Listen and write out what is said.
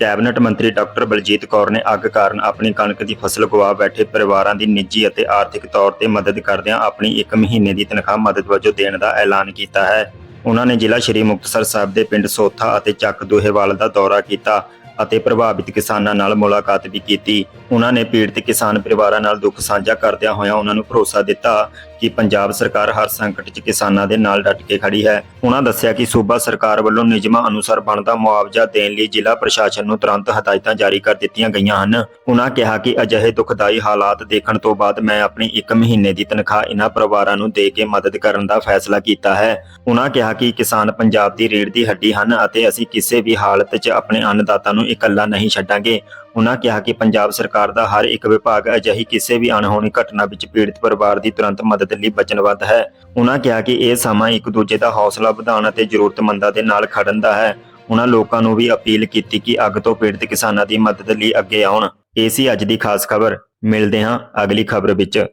Cabinet ਮੰਤਰੀ doctor Baljit Kaur ਨੇ ਅੱਗ ਕਾਰਨ ਆਪਣੀ ਕਣਕ ਦੀ ਫਸਲ ਗਵਾ ਬੈਠੇ ਪਰਿਵਾਰਾਂ ਦੀ ਨਿੱਜੀ ਅਤੇ ਆਰਥਿਕ ਤੌਰ ਤੇ ਮਦਦ ਕਰਦਿਆਂ ਆਪਣੀ 1 ਮਹੀਨੇ ਦੀ ਤਨਖਾਹ ਮਦਦ ਵਜੋਂ ਦੇਣ ਦਾ ਐਲਾਨ ਕੀਤਾ ਹੈ। ਉਹਨਾਂ ਨੇ ਜ਼ਿਲ੍ਹਾ ਸ਼੍ਰੀ ਮੁਕਤਸਰ ਸਾਹਿਬ ਦੇ ਪਿੰਡ ਸੋਥਾ ਅਤੇ ਚੱਕ ਦੋਹੇਵਾਲ ਦਾ ਦੌਰਾ ਕੀਤਾ। ਅਤੇ ਪ੍ਰਭਾਵਿਤ ਕਿਸਾਨਾਂ ਨਾਲ ਮੁਲਾਕਾਤ ਵੀ ਕੀਤੀ। ਉਹਨਾਂ ਨੇ ਪੀੜਤ ਕਿਸਾਨ ਪਰਿਵਾਰਾਂ ਨਾਲ ਦੁੱਖ ਸਾਂਝਾ ਕਰਦਿਆਂ ਹੋਇਆਂ ਉਹਨਾਂ ਨੂੰ ਭਰੋਸਾ ਦਿੱਤਾ ਕਿ ਪੰਜਾਬ ਸਰਕਾਰ ਹਰ ਸੰਕਟ 'ਚ ਕਿਸਾਨਾਂ ਦੇ ਨਾਲ ਡਟ ਕੇ ਖੜੀ ਹੈ। ਉਹਨਾਂ ਦੱਸਿਆ ਕਿ ਸੂਬਾ ਸਰਕਾਰ ਵੱਲੋਂ ਨਿਯਮਾਂ ਅਨੁਸਾਰ ਬਣਦਾ ਮੁਆਵਜ਼ਾ ਦੇਣ ਲਈ ਜ਼ਿਲ੍ਹਾ ਪ੍ਰਸ਼ਾਸਨ ਨੂੰ ਤੁਰੰਤ ਹਦਾਇਤਾਂ ਜਾਰੀ ਕਰ ਦਿੱਤੀਆਂ ਗਈਆਂ ਹਨ। ਉਹਨਾਂ ਕਿਹਾ ਕਿ ਅਜਿਹੇ ਦੁਖਦਾਈ ਹਾਲਾਤ ਦੇਖਣ ਤੋਂ ਬਾਅਦ ਮੈਂ ਆਪਣੀ 1 ਮਹੀਨੇ ਦੀ ਤਨਖਾਹ ਇਹਨਾਂ ਪਰਿਵਾਰਾਂ ਨੂੰ ਦੇ ਕੇ ਮਦਦ ਕਰਨ ਦਾ ਫੈਸਲਾ ਕੀਤਾ ਹੈ। ਉਹਨਾਂ ਕਿਹਾ ਕਿ ਕਿਸਾਨ ਪੰਜਾਬ ਦੀ ਰੀੜ ਦੀ ਹੱਡੀ ਹਨ ਅਤੇ ਅਸੀਂ ਕਿਸੇ ਵੀ ਹਾਲਤ 'ਚ ਆਪਣੇ ਅੰਨਦਾਤਾ ਨੂੰ ਇਕੱਲਾ ਨਹੀਂ ਛੱਡਾਂਗੇ। ਉਹਨਾਂ ਕਿਹਾ ਕਿ ਪੰਜਾਬ ਸਰਕਾਰ ਦਾ ਹਰ ਇੱਕ ਵਿਭਾਗ ਅਜਿਹੀ ਕਿਸੇ ਵੀ ਅਣਹੋਣੀ ਘਟਨਾ ਵਿੱਚ ਪੀੜਤ ਪਰਿਵਾਰ ਦੀ ਤੁਰੰਤ ਮਦਦ ਲਈ ਵਚਨਬੱਧ ਹੈ। ਉਹਨਾਂ ਕਿਹਾ ਕਿ ਇਹ ਸਮਾਂ ਇੱਕ ਦੂਜੇ ਦਾ ਹੌਸਲਾ ਵਧਾਉਣ ਅਤੇ ਜ਼ਰੂਰਤਮੰਦਾਂ ਦੇ ਨਾਲ ਖੜਨ ਦਾ ਹੈ। ਉਹਨਾਂ ਲੋਕਾਂ ਨੂੰ ਵੀ ਅਪੀਲ ਕੀਤੀ ਕਿ ਅੱਗ ਤੋਂ ਪੀੜਤ ਕਿਸਾਨਾਂ ਦੀ ਮਦਦ ਲਈ ਅੱਗੇ ਆਉਣ। ਇਹ ਸੀ ਅੱਜ ਦੀ ਖਾਸ ਖਬਰ। ਮਿਲਦੇ ਹਾਂ ਅਗਲੀ ਖਬਰ ਵਿੱਚ।